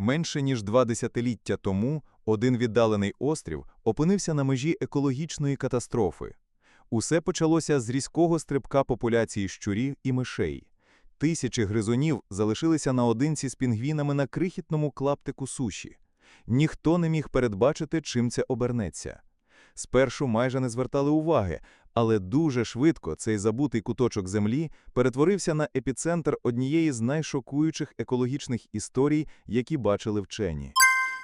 Менше ніж два десятиліття тому один віддалений острів опинився на межі екологічної катастрофи. Усе почалося з різкого стрибка популяції щурів і мишей. Тисячі гризунів залишилися наодинці з пінгвінами на крихітному клаптику суші. Ніхто не міг передбачити, чим це обернеться. Спершу майже не звертали уваги, але дуже швидко цей забутий куточок землі перетворився на епіцентр однієї з найшокуючих екологічних історій, які бачили вчені.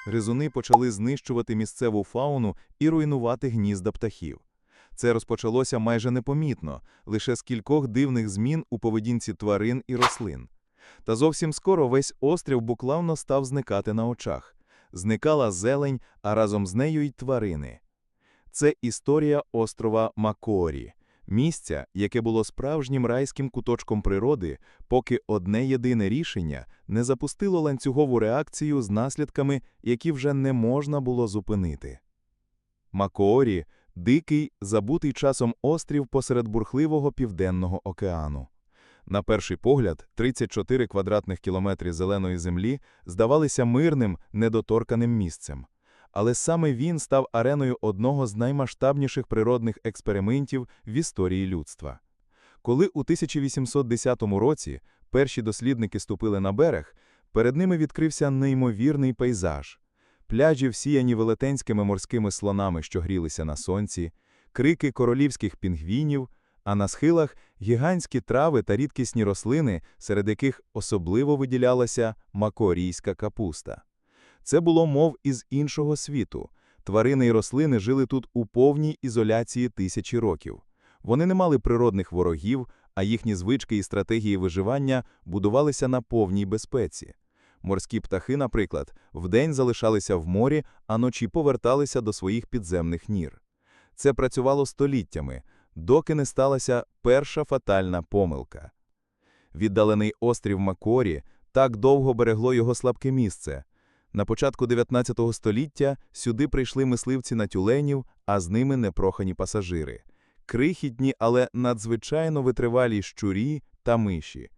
Гризуни почали знищувати місцеву фауну і руйнувати гнізда птахів. Це розпочалося майже непомітно, лише з кількох дивних змін у поведінці тварин і рослин. Та зовсім скоро весь острів буквально став зникати на очах. Зникала зелень, а разом з нею й тварини. Це історія острова Макорі, місця, яке було справжнім райським куточком природи, поки одне єдине рішення не запустило ланцюгову реакцію з наслідками, які вже не можна було зупинити. Макоорі – дикий, забутий часом острів посеред бурхливого південного океану. На перший погляд, 34 квадратних кілометри зеленої землі здавалися мирним, недоторканим місцем. Але саме він став ареною одного з наймасштабніших природних експериментів в історії людства. Коли у 1810 році перші дослідники ступили на берег, перед ними відкрився неймовірний пейзаж. Пляжі всіяні велетенськими морськими слонами, що грілися на сонці, крики королівських пінгвінів, а на схилах гігантські трави та рідкісні рослини, серед яких особливо виділялася макорійська капуста. Це було мов із іншого світу. Тварини і рослини жили тут у повній ізоляції тисячі років. Вони не мали природних ворогів, а їхні звички і стратегії виживання будувалися на повній безпеці. Морські птахи, наприклад, вдень залишалися в морі, а ночі поверталися до своїх підземних нір. Це працювало століттями, доки не сталася перша фатальна помилка. Віддалений острів Макорі так довго берегло його слабке місце. На початку 19 століття сюди прийшли мисливці на тюленів, а з ними непрохані пасажири. Крихітні, але надзвичайно витривалі щурі та миші.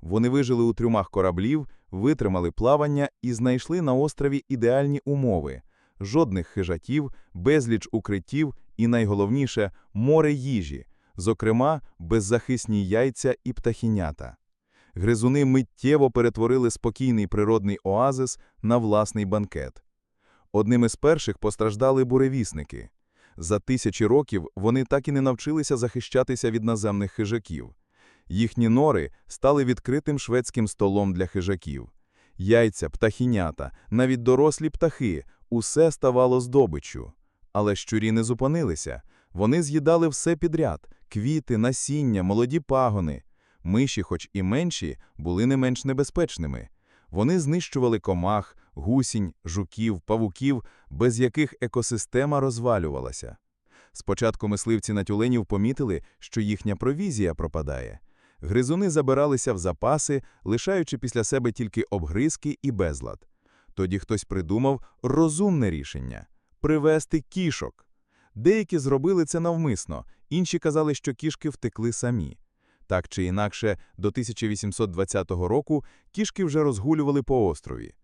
Вони вижили у трюмах кораблів, витримали плавання і знайшли на острові ідеальні умови – жодних хижаків, безліч укриттів і, найголовніше, море їжі, зокрема, беззахисні яйця і птахінята. Гризуни миттєво перетворили спокійний природний оазис на власний банкет. Одним із перших постраждали буревісники. За тисячі років вони так і не навчилися захищатися від наземних хижаків. Їхні нори стали відкритим шведським столом для хижаків. Яйця, птахінята, навіть дорослі птахи усе ставало здобиччю. Але щурі не зупинилися. Вони з'їдали все підряд квіти, насіння, молоді пагони. Миші, хоч і менші, були не менш небезпечними. Вони знищували комах, гусінь, жуків, павуків, без яких екосистема розвалювалася. Спочатку мисливці на тюленів помітили, що їхня провізія пропадає. Гризуни забиралися в запаси, лишаючи після себе тільки обгризки і безлад. Тоді хтось придумав розумне рішення – привезти кішок. Деякі зробили це навмисно, інші казали, що кішки втекли самі. Так чи інакше, до 1820 року кішки вже розгулювали по острові.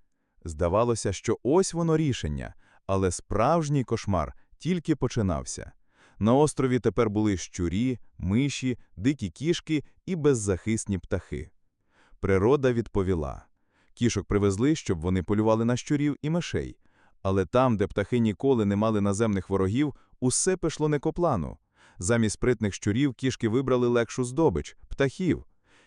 Здавалося, що ось воно рішення, але справжній кошмар тільки починався. На острові тепер були щурі, миші, дикі кішки і беззахисні птахи. Природа відповіла. Кішок привезли, щоб вони полювали на щурів і мишей. Але там, де птахи ніколи не мали наземних ворогів, усе пішло не по плану. Замість спритних щурів кішки вибрали легшу здобич птахів.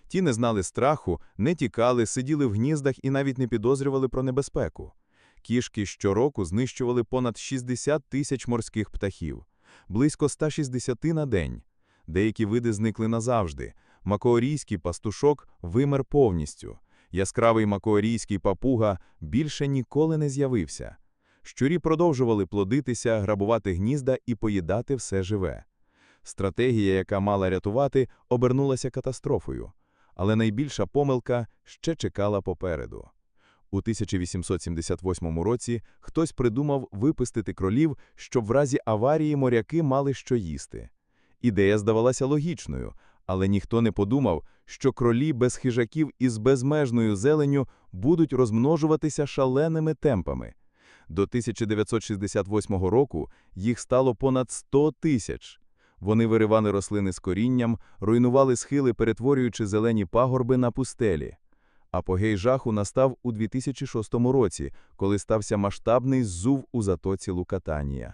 Ті не знали страху, не тікали, сиділи в гніздах і навіть не підозрювали про небезпеку. Кішки щороку знищували понад 60 тисяч морських птахів, близько 160 на день. Деякі види зникли назавжди. Макоорійський пастушок вимер повністю. Яскравий макоорійський папуга більше ніколи не з'явився. Щурі продовжували плодитися, грабувати гнізда і поїдати все живе. Стратегія, яка мала рятувати, обернулася катастрофою. Але найбільша помилка ще чекала попереду. У 1878 році хтось придумав випустити кролів, щоб в разі аварії моряки мали що їсти. Ідея здавалася логічною, Але ніхто не подумав, що кролі без хижаків із безмежною зеленю будуть розмножуватися шаленими темпами. До 1968 року їх стало понад 100 тисяч. Вони виривали рослини з корінням, руйнували схили, перетворюючи зелені пагорби на пустелі. Апогей жаху настав у 2006 році, коли стався масштабний зув у затоці Лукатанія.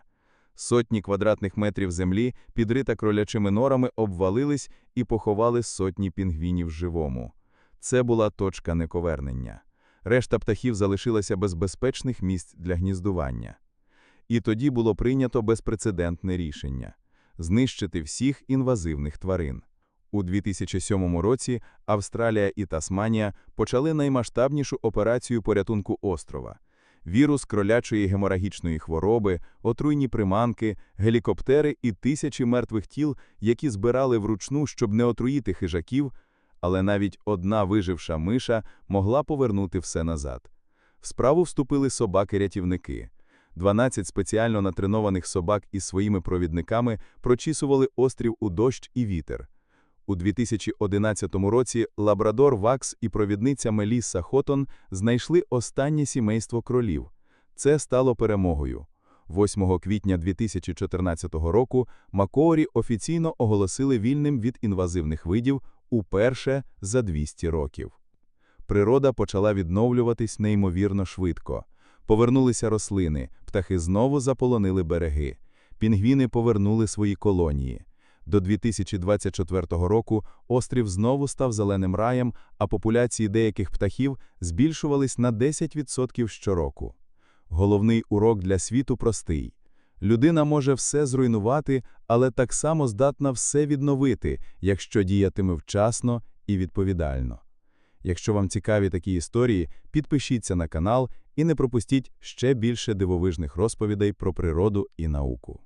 Сотні квадратних метрів землі, підрита кролячими норами, обвалились і поховали сотні пінгвінів живому. Це була точка нековернення. Решта птахів залишилася без безпечних місць для гніздування. І тоді було прийнято безпрецедентне рішення – знищити всіх інвазивних тварин. У 2007 році Австралія і Тасманія почали наймасштабнішу операцію порятунку острова. Вірус кролячої геморагічної хвороби, отруйні приманки, гелікоптери і тисячі мертвих тіл, які збирали вручну, щоб не отруїти хижаків, але навіть одна виживша миша могла повернути все назад. В справу вступили собаки-рятівники. 12 спеціально натренованих собак із своїми провідниками прочісували острів у дощ і вітер. У 2011 році лабрадор Вакс і провідниця Мелісса Хотон знайшли останнє сімейство кролів. Це стало перемогою. 8 квітня 2014 року Макоорі офіційно оголосили вільним від інвазивних видів уперше за 200 років. Природа почала відновлюватись неймовірно швидко. Повернулися рослини, птахи знову заполонили береги. Пінгвіни повернули свої колонії. До 2024 року острів знову став зеленим раєм, а популяції деяких птахів збільшувались на 10% щороку. Головний урок для світу простий. Людина може все зруйнувати, але так само здатна все відновити, якщо діятиме вчасно і відповідально. Якщо вам цікаві такі історії, підпишіться на канал і не пропустіть ще більше дивовижних розповідей про природу і науку.